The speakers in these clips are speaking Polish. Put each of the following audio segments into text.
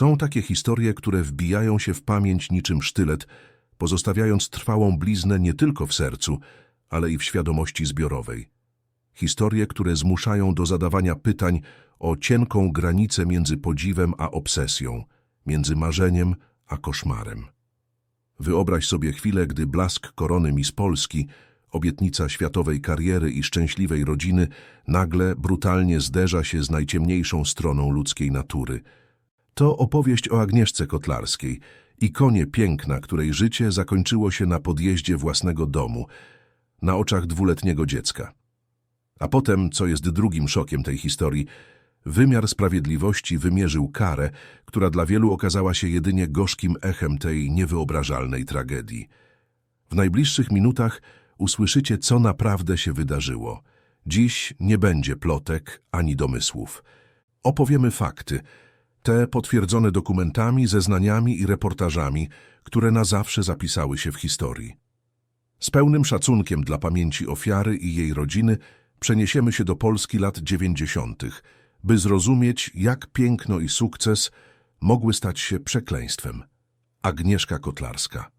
Są takie historie, które wbijają się w pamięć niczym sztylet, pozostawiając trwałą bliznę nie tylko w sercu, ale i w świadomości zbiorowej. Historie, które zmuszają do zadawania pytań o cienką granicę między podziwem a obsesją, między marzeniem a koszmarem. Wyobraź sobie chwilę, gdy blask korony Miss Polski, obietnica światowej kariery i szczęśliwej rodziny, nagle brutalnie zderza się z najciemniejszą stroną ludzkiej natury. To opowieść o Agnieszce Kotlarskiej, ikonie piękna, której życie zakończyło się na podjeździe własnego domu, na oczach dwuletniego dziecka. A potem, co jest drugim szokiem tej historii, wymiar sprawiedliwości wymierzył karę, która dla wielu okazała się jedynie gorzkim echem tej niewyobrażalnej tragedii. W najbliższych minutach usłyszycie, co naprawdę się wydarzyło. Dziś nie będzie plotek ani domysłów. Opowiemy fakty, te potwierdzone dokumentami, zeznaniami i reportażami, które na zawsze zapisały się w historii. Z pełnym szacunkiem dla pamięci ofiary i jej rodziny przeniesiemy się do Polski lat dziewięćdziesiątych, by zrozumieć, jak piękno i sukces mogły stać się przekleństwem. Agnieszka Kotlarska.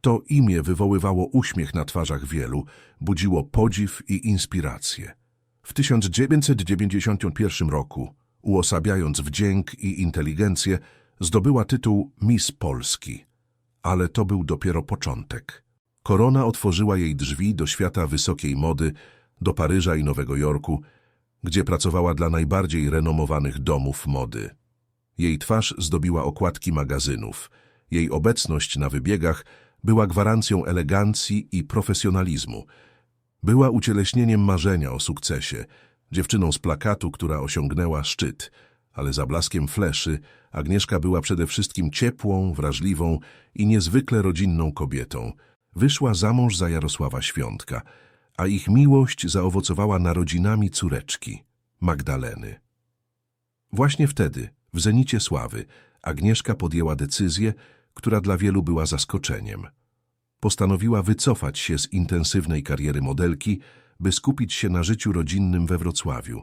To imię wywoływało uśmiech na twarzach wielu, budziło podziw i inspirację. W 1991 roku, uosabiając wdzięk i inteligencję, zdobyła tytuł Miss Polski. Ale to był dopiero początek. Korona otworzyła jej drzwi do świata wysokiej mody, do Paryża i Nowego Jorku, gdzie pracowała dla najbardziej renomowanych domów mody. Jej twarz zdobiła okładki magazynów. Jej obecność na wybiegach była gwarancją elegancji i profesjonalizmu. Była ucieleśnieniem marzenia o sukcesie, dziewczyną z plakatu, która osiągnęła szczyt, ale za blaskiem fleszy Agnieszka była przede wszystkim ciepłą, wrażliwą i niezwykle rodzinną kobietą. Wyszła za mąż za Jarosława Świątka, a ich miłość zaowocowała narodzinami córeczki, Magdaleny. Właśnie wtedy, w zenicie sławy, Agnieszka podjęła decyzję, która dla wielu była zaskoczeniem. Postanowiła wycofać się z intensywnej kariery modelki, by skupić się na życiu rodzinnym we Wrocławiu.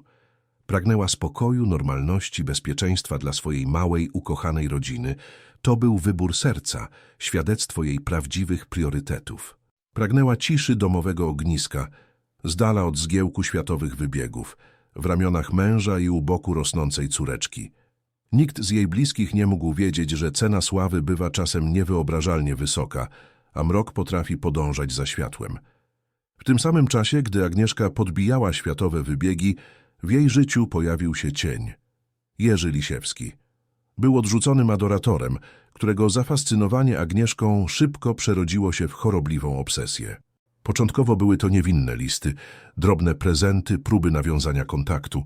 Pragnęła spokoju, normalności, bezpieczeństwa dla swojej małej, ukochanej rodziny. To był wybór serca, świadectwo jej prawdziwych priorytetów. Pragnęła ciszy domowego ogniska, z dala od zgiełku światowych wybiegów, w ramionach męża i u boku rosnącej córeczki. Nikt z jej bliskich nie mógł wiedzieć, że cena sławy bywa czasem niewyobrażalnie wysoka, a mrok potrafi podążać za światłem. W tym samym czasie, gdy Agnieszka podbijała światowe wybiegi, w jej życiu pojawił się cień. Jerzy Lisiewski. Był odrzuconym adoratorem, którego zafascynowanie Agnieszką szybko przerodziło się w chorobliwą obsesję. Początkowo były to niewinne listy, drobne prezenty, próby nawiązania kontaktu,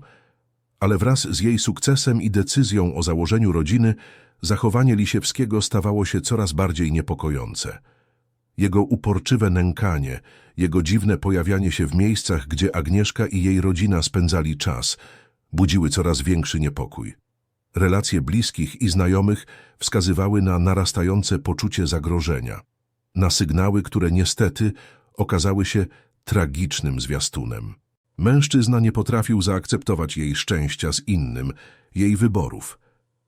ale wraz z jej sukcesem i decyzją o założeniu rodziny, zachowanie Lisiewskiego stawało się coraz bardziej niepokojące. Jego uporczywe nękanie, jego dziwne pojawianie się w miejscach, gdzie Agnieszka i jej rodzina spędzali czas, budziły coraz większy niepokój. Relacje bliskich i znajomych wskazywały na narastające poczucie zagrożenia, na sygnały, które niestety okazały się tragicznym zwiastunem. Mężczyzna nie potrafił zaakceptować jej szczęścia z innym, jej wyborów.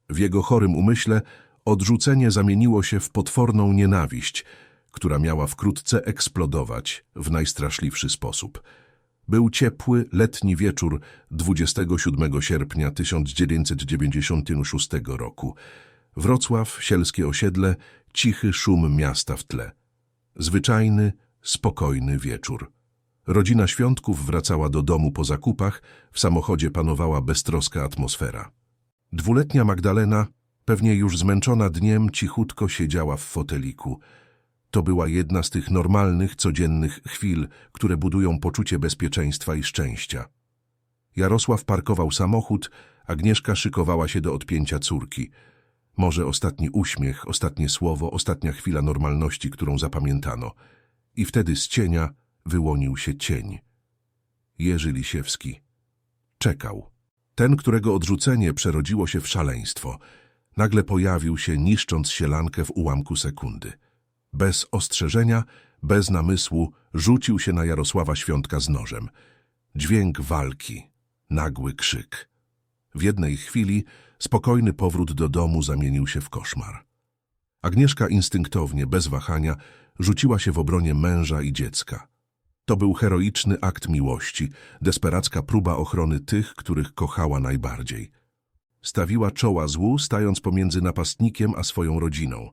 W jego chorym umyśle odrzucenie zamieniło się w potworną nienawiść, która miała wkrótce eksplodować w najstraszliwszy sposób. Był ciepły, letni wieczór 27 sierpnia 1996 roku. Wrocław, sielskie osiedle, cichy szum miasta w tle. Zwyczajny, spokojny wieczór. Rodzina świątków wracała do domu po zakupach, w samochodzie panowała beztroska atmosfera. Dwuletnia Magdalena, pewnie już zmęczona dniem, cichutko siedziała w foteliku. To była jedna z tych normalnych, codziennych chwil, które budują poczucie bezpieczeństwa i szczęścia. Jarosław parkował samochód, Agnieszka szykowała się do odpięcia córki. Może ostatni uśmiech, ostatnie słowo, ostatnia chwila normalności, którą zapamiętano. I wtedy z cienia wyłonił się cień. Jerzy Lisiewski. Czekał. Ten, którego odrzucenie przerodziło się w szaleństwo. Nagle pojawił się, niszcząc sielankę w ułamku sekundy. Bez ostrzeżenia, bez namysłu rzucił się na Jarosława Świątka z nożem. Dźwięk walki, nagły krzyk. W jednej chwili spokojny powrót do domu zamienił się w koszmar. Agnieszka instynktownie, bez wahania, rzuciła się w obronie męża i dziecka. To był heroiczny akt miłości, desperacka próba ochrony tych, których kochała najbardziej. Stawiła czoła złu, stając pomiędzy napastnikiem a swoją rodziną.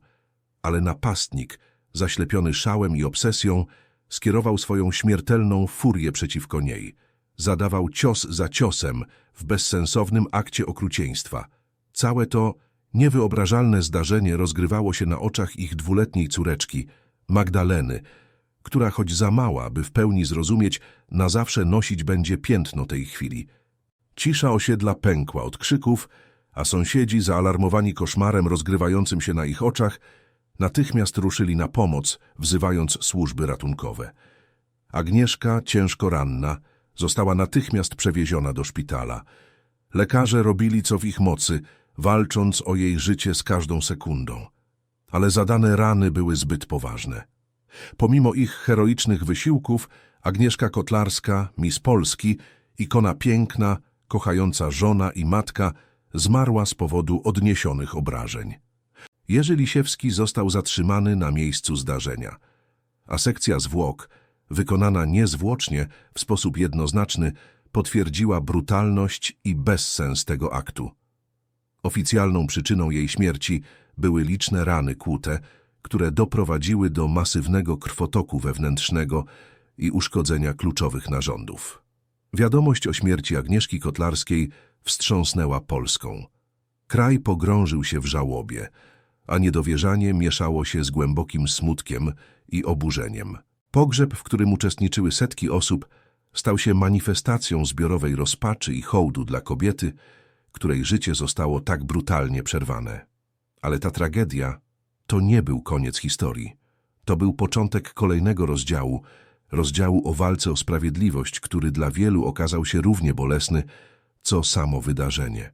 Ale napastnik, zaślepiony szałem i obsesją, skierował swoją śmiertelną furię przeciwko niej. Zadawał cios za ciosem w bezsensownym akcie okrucieństwa. Całe to niewyobrażalne zdarzenie rozgrywało się na oczach ich dwuletniej córeczki, Magdaleny, która choć za mała, by w pełni zrozumieć, na zawsze nosić będzie piętno tej chwili. Cisza osiedla pękła od krzyków, a sąsiedzi, zaalarmowani koszmarem rozgrywającym się na ich oczach, natychmiast ruszyli na pomoc, wzywając służby ratunkowe. Agnieszka, ciężko ranna, została natychmiast przewieziona do szpitala. Lekarze robili co w ich mocy, walcząc o jej życie z każdą sekundą. Ale zadane rany były zbyt poważne. Pomimo ich heroicznych wysiłków, Agnieszka Kotlarska, Miss Polski, ikona piękna, kochająca żona i matka, zmarła z powodu odniesionych obrażeń. Jerzy Lisiewski został zatrzymany na miejscu zdarzenia, a sekcja zwłok, wykonana niezwłocznie, w sposób jednoznaczny, potwierdziła brutalność i bezsens tego aktu. Oficjalną przyczyną jej śmierci były liczne rany kłute, które doprowadziły do masywnego krwotoku wewnętrznego i uszkodzenia kluczowych narządów. Wiadomość o śmierci Agnieszki Kotlarskiej wstrząsnęła Polską. Kraj pogrążył się w żałobie, a niedowierzanie mieszało się z głębokim smutkiem i oburzeniem. Pogrzeb, w którym uczestniczyły setki osób, stał się manifestacją zbiorowej rozpaczy i hołdu dla kobiety, której życie zostało tak brutalnie przerwane. Ale ta tragedia to nie był koniec historii. To był początek kolejnego rozdziału, rozdziału o walce o sprawiedliwość, który dla wielu okazał się równie bolesny, co samo wydarzenie.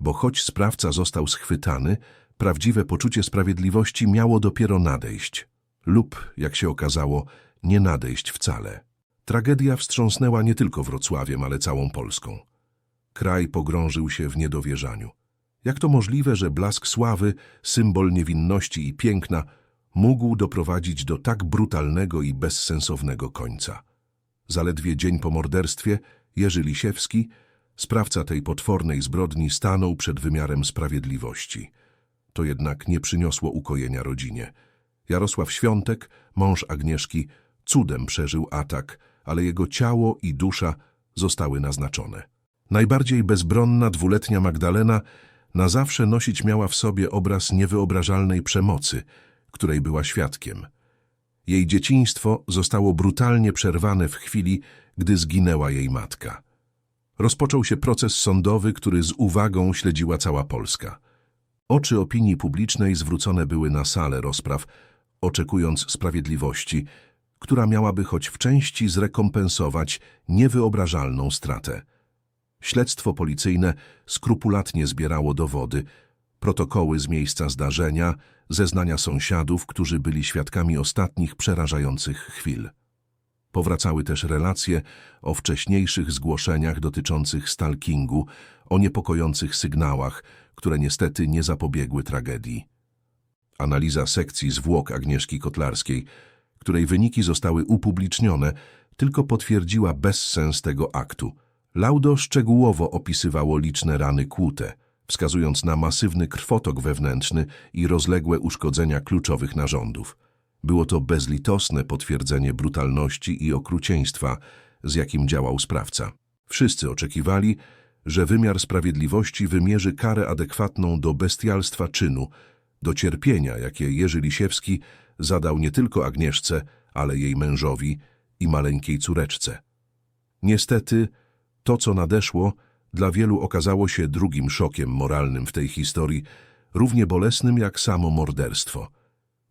Bo choć sprawca został schwytany, prawdziwe poczucie sprawiedliwości miało dopiero nadejść. Lub, jak się okazało, nie nadejść wcale. Tragedia wstrząsnęła nie tylko Wrocławiem, ale całą Polską. Kraj pogrążył się w niedowierzaniu. Jak to możliwe, że blask sławy, symbol niewinności i piękna, mógł doprowadzić do tak brutalnego i bezsensownego końca? Zaledwie dzień po morderstwie Jerzy Lisiewski, sprawca tej potwornej zbrodni, stanął przed wymiarem sprawiedliwości. To jednak nie przyniosło ukojenia rodzinie. Jarosław Świątek, mąż Agnieszki, cudem przeżył atak, ale jego ciało i dusza zostały naznaczone. Najbardziej bezbronna dwuletnia Magdalena na zawsze nosić miała w sobie obraz niewyobrażalnej przemocy, której była świadkiem. Jej dzieciństwo zostało brutalnie przerwane w chwili, gdy zginęła jej matka. Rozpoczął się proces sądowy, który z uwagą śledziła cała Polska. Oczy opinii publicznej zwrócone były na salę rozpraw, oczekując sprawiedliwości, która miałaby choć w części zrekompensować niewyobrażalną stratę. Śledztwo policyjne skrupulatnie zbierało dowody, protokoły z miejsca zdarzenia, zeznania sąsiadów, którzy byli świadkami ostatnich przerażających chwil. Powracały też relacje o wcześniejszych zgłoszeniach dotyczących stalkingu, o niepokojących sygnałach, które niestety nie zapobiegły tragedii. Analiza sekcji zwłok Agnieszki Kotlarskiej, której wyniki zostały upublicznione, tylko potwierdziła bezsens tego aktu – Laudo szczegółowo opisywało liczne rany kłute, wskazując na masywny krwotok wewnętrzny i rozległe uszkodzenia kluczowych narządów. Było to bezlitosne potwierdzenie brutalności i okrucieństwa, z jakim działał sprawca. Wszyscy oczekiwali, że wymiar sprawiedliwości wymierzy karę adekwatną do bestialstwa czynu, do cierpienia, jakie Jerzy Lisiewski zadał nie tylko Agnieszce, ale jej mężowi i maleńkiej córeczce. Niestety, to, co nadeszło, dla wielu okazało się drugim szokiem moralnym w tej historii, równie bolesnym jak samo morderstwo.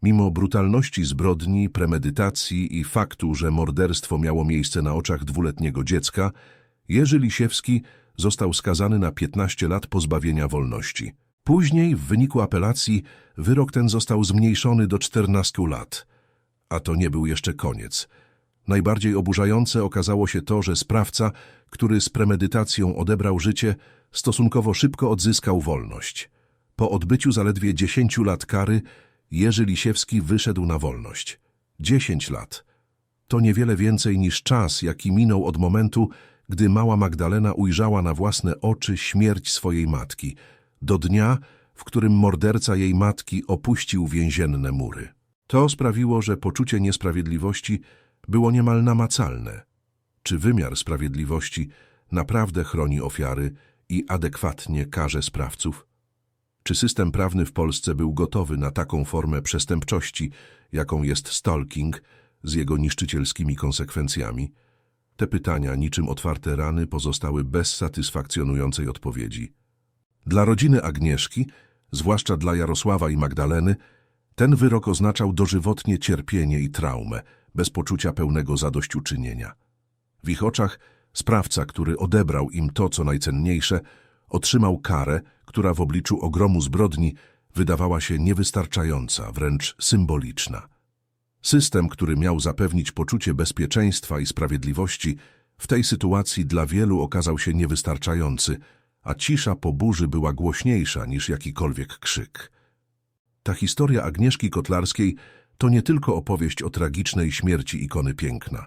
Mimo brutalności zbrodni, premedytacji i faktu, że morderstwo miało miejsce na oczach dwuletniego dziecka, Jerzy Lisiewski został skazany na 15 lat pozbawienia wolności. Później, w wyniku apelacji, wyrok ten został zmniejszony do 14 lat. A to nie był jeszcze koniec. Najbardziej oburzające okazało się to, że sprawca, który z premedytacją odebrał życie, stosunkowo szybko odzyskał wolność. Po odbyciu zaledwie 10 lat kary Jerzy Lisiewski wyszedł na wolność. 10 lat. To niewiele więcej niż czas, jaki minął od momentu, gdy mała Magdalena ujrzała na własne oczy śmierć swojej matki, do dnia, w którym morderca jej matki opuścił więzienne mury. To sprawiło, że poczucie niesprawiedliwości było niemal namacalne. Czy wymiar sprawiedliwości naprawdę chroni ofiary i adekwatnie karze sprawców? Czy system prawny w Polsce był gotowy na taką formę przestępczości, jaką jest stalking, z jego niszczycielskimi konsekwencjami? Te pytania, niczym otwarte rany, pozostały bez satysfakcjonującej odpowiedzi. Dla rodziny Agnieszki, zwłaszcza dla Jarosława i Magdaleny, ten wyrok oznaczał dożywotnie cierpienie i traumę, bez poczucia pełnego zadośćuczynienia. W ich oczach sprawca, który odebrał im to, co najcenniejsze, otrzymał karę, która w obliczu ogromu zbrodni wydawała się niewystarczająca, wręcz symboliczna. System, który miał zapewnić poczucie bezpieczeństwa i sprawiedliwości, w tej sytuacji dla wielu okazał się niewystarczający, a cisza po burzy była głośniejsza niż jakikolwiek krzyk. Ta historia Agnieszki Kotlarskiej to nie tylko opowieść o tragicznej śmierci ikony piękna.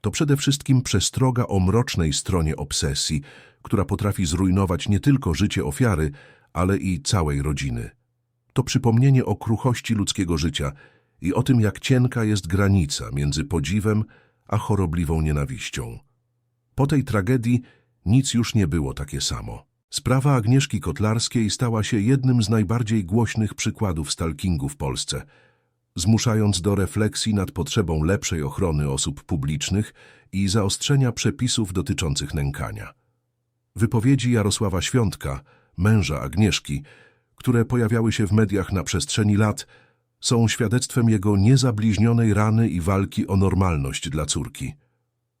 To przede wszystkim przestroga o mrocznej stronie obsesji, która potrafi zrujnować nie tylko życie ofiary, ale i całej rodziny. To przypomnienie o kruchości ludzkiego życia i o tym, jak cienka jest granica między podziwem a chorobliwą nienawiścią. Po tej tragedii nic już nie było takie samo. Sprawa Agnieszki Kotlarskiej stała się jednym z najbardziej głośnych przykładów stalkingu w Polsce, zmuszając do refleksji nad potrzebą lepszej ochrony osób publicznych i zaostrzenia przepisów dotyczących nękania. Wypowiedzi Jarosława Świątka, męża Agnieszki, które pojawiały się w mediach na przestrzeni lat, są świadectwem jego niezabliźnionej rany i walki o normalność dla córki.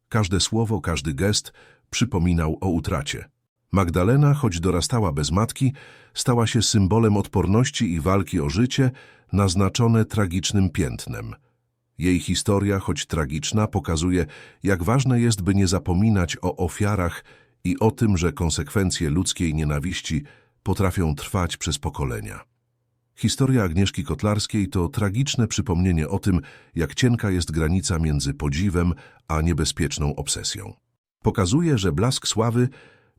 Każde słowo, każdy gest przypominał o utracie. Magdalena, choć dorastała bez matki, stała się symbolem odporności i walki o życie, naznaczone tragicznym piętnem. Jej historia, choć tragiczna, pokazuje, jak ważne jest, by nie zapominać o ofiarach i o tym, że konsekwencje ludzkiej nienawiści potrafią trwać przez pokolenia. Historia Agnieszki Kotlarskiej to tragiczne przypomnienie o tym, jak cienka jest granica między podziwem a niebezpieczną obsesją. Pokazuje, że blask sławy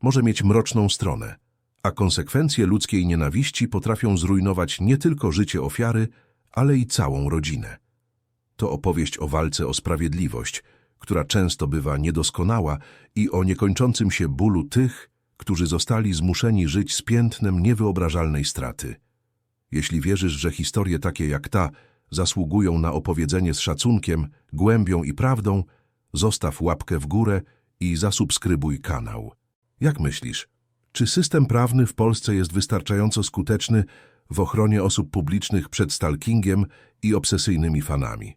może mieć mroczną stronę, a konsekwencje ludzkiej nienawiści potrafią zrujnować nie tylko życie ofiary, ale i całą rodzinę. To opowieść o walce o sprawiedliwość, która często bywa niedoskonała i o niekończącym się bólu tych, którzy zostali zmuszeni żyć z piętnem niewyobrażalnej straty. Jeśli wierzysz, że historie takie jak ta zasługują na opowiedzenie z szacunkiem, głębią i prawdą, zostaw łapkę w górę i zasubskrybuj kanał. Jak myślisz, czy system prawny w Polsce jest wystarczająco skuteczny w ochronie osób publicznych przed stalkingiem i obsesyjnymi fanami?